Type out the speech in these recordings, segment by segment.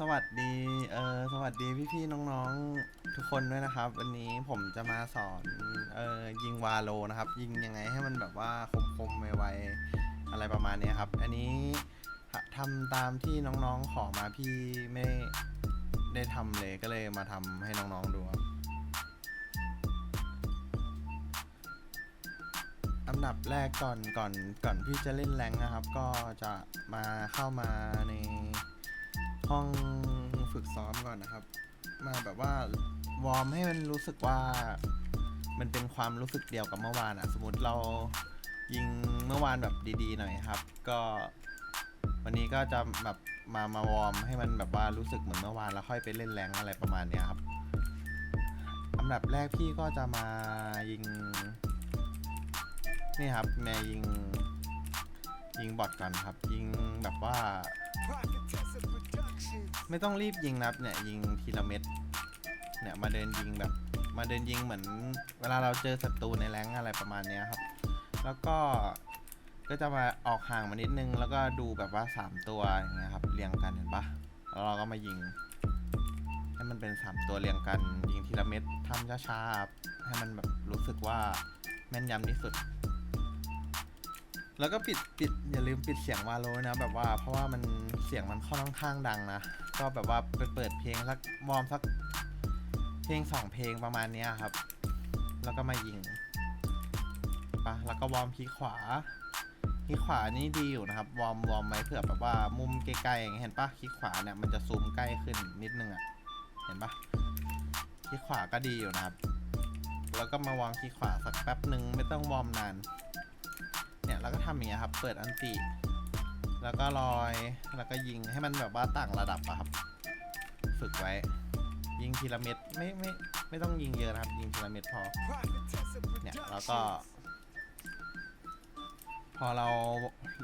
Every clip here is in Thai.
สวัสดีเออสวัสดีพี่ๆน้องๆทุกคนด้วยนะครับ วันนี้ผมจะมาสอนเออยิงวาโลนะครับ ยิงยังไงให้มันแบบว่าคมๆไวๆอะไรประมาณนี้ครับ อันนี้ทำตามที่น้องๆขอมาพี่ไม่ได้ทำเลยก็เลยมาทำให้น้องๆดูครับอันดับแรกก่อนก่อนก่อนพี่จะเล่นแรงนะครับ ก็จะมาเข้ามาใน ห้องฝึกซ้อมก่อนนะครับ มาแบบว่าวอร์มให้มันรู้สึกว่ามันเป็นความรู้สึกเดียวกับเมื่อวานอะสมมติเรายิงเมื่อวานแบบดีๆหน่อยครับ ก็วันนี้ก็จะแบบมามาวอร์มให้มันแบบว่ารู้สึกเหมือนเมื่อวานแล้วค่อยไปเล่นแรงอะไรประมาณเนี้ยครับอันดับแรกพี่ก็จะมายิงนี่ครับแม่ยิงยิงบอทก่อนครับ ยิงแบบว่า ไม่ต้องรีบยิงนะครับเนี่ยยิงทีละเม็ดเนี่ยมาเดินยิงแบบ มาเดินยิงเหมือน เวลาเราเจอศัตรูในแรงอะไรประมาณนี้ครับ แล้วก็ก็จะมาออกห่างมานิดนึง แล้วก็ดูแบบว่า 3 ตัวอย่างเงี้ยครับเรียงกันเห็นปะแล้วเราก็มายิง ให้มันเป็น 3 ตัวเรียงกัน ยิงทีละเม็ดทำช้าๆให้มันแบบรู้สึกว่าแม่นยำที่สุด แล้วก็ปิดปิดอย่าลืมปิดเสียงวาโลนะ แบบว่าเพราะว่ามันเสียงมันค่อนข้างดังนะ ก็แบบว่าไปเปิดเพลงสักวอร์มสักเพลงสองเพลงประมาณนี้ครับ แล้วก็มายิงปะแล้วก็วอร์มพีขวาพีขวานี่ดีอยู่นะครับ วอร์มวอร์มไว้เผื่อแบบว่ามุมไกลๆอย่างเงี้ยเห็นปะคีขวาเนี่ยมันจะซูมใกล้ขึ้นนิดนึงอะ่ะเห็นปะคีขวาก็ดีอยู่นะครับ แล้วก็มาวอร์มคีขวาสักแป๊บหนึ่งไม่ต้องวอร์มนาน แล้วก็ทำอย่างเงี้ยครับ เปิดอันติ แล้วก็ลอย แล้วก็ยิงให้มันแบบว่าต่างระดับอะครับ ฝึกไว้ ยิงทีละเม็ดไม่ไม่ไม่ต้องยิงเยอะนะครับ ยิงทีละเม็ดพอ เนี่ยแล้วก็ พอเรา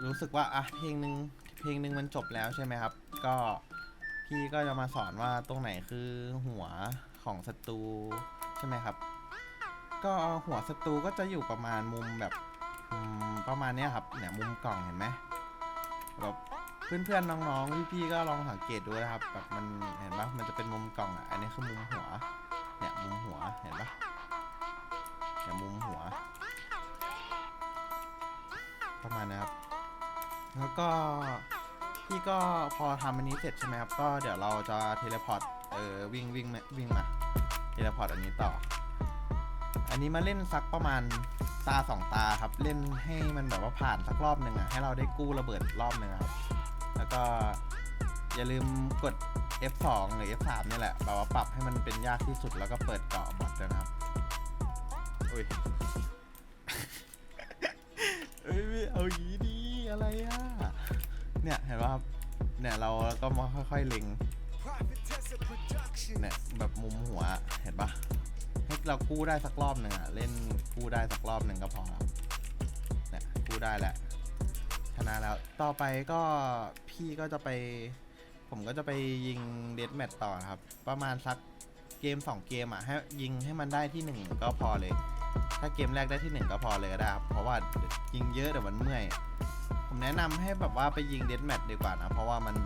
รู้สึกว่าอะเพลงหนึ่งเพลงหนึ่งมันจบแล้วใช่ไหมครับ ก็พี่ก็จะมาสอนว่าตรงไหนคือหัวของศัตรูใช่ไหมครับ ก็หัวศัตรูก็จะอยู่ประมาณมุมแบบ ประมาณนี้ครับเนี่ยมุมกล่องเห็นไหมแบบเพื่อนๆน้องๆพี่ๆก็ลองสังเกตดูนะครับแบบมันเห็นปะมันจะเป็นมุมกล่องอะอันนี้คือมุมหัวเนี่ยมุมหัวเห็นปะเนี่ยมุมหัว ประมาณนะครับ แล้วก็พี่ก็พอทำอันนี้เสร็จใช่ไหมครับก็เดี๋ยวเราจะเทเลพอร์ตเออวิ่งวิ่งวิ่งมาเทเลพอร์ตอันนี้ต่อ อันนี้มาเล่นสักประมาณ ตาสองตาครับ เล่นให้มันแบบว่าผ่านสักรอบหนึ่งอะให้เราได้กู้ระเบิดรอบหนึ่งครับ แล้วก็อย่าลืมกด F2 หรือ F3 นี่แหละแบบว่าปรับให้มันเป็นยากที่สุดแล้วก็เปิดเกาะบอทด้วยนะครับอุ้ยเอ้ยไม่เอาอย่างนี้ดีอะไรอะเนี่ยเห็นว่าเนี่ยเราก็มาค่อยๆเล็งเนี่ยแบบมุมหัวเห็นปะให้ เรากู้ได้สักรอบหนึ่งอะเล่นกู้ได้สักรอบหนึ่งก็พอแล้วเนี่ยกู้ได้แหละชนะแล้วต่อไปก็พี่ก็จะไป ผมก็จะไปยิงเดดแมทต่อนะครับ ประมาณสักเกม 2 เกมอะให้ยิงให้มันได้ที่ 1 ก็พอเลย ถ้าเกมแรกได้ที่ 1 ก็พอเลยก็ได้ครับ เพราะว่ายิงเยอะเดี๋ยวมันเมื่อย ผมแนะนำให้แบบว่าไปยิงเดดแมทดีกว่านะ เพราะว่ามัน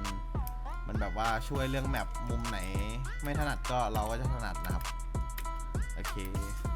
มันแบบว่าช่วยเรื่องแมปมุมไหน ไม่ถนัดก็เราก็จะถนัดนะครับ โอเค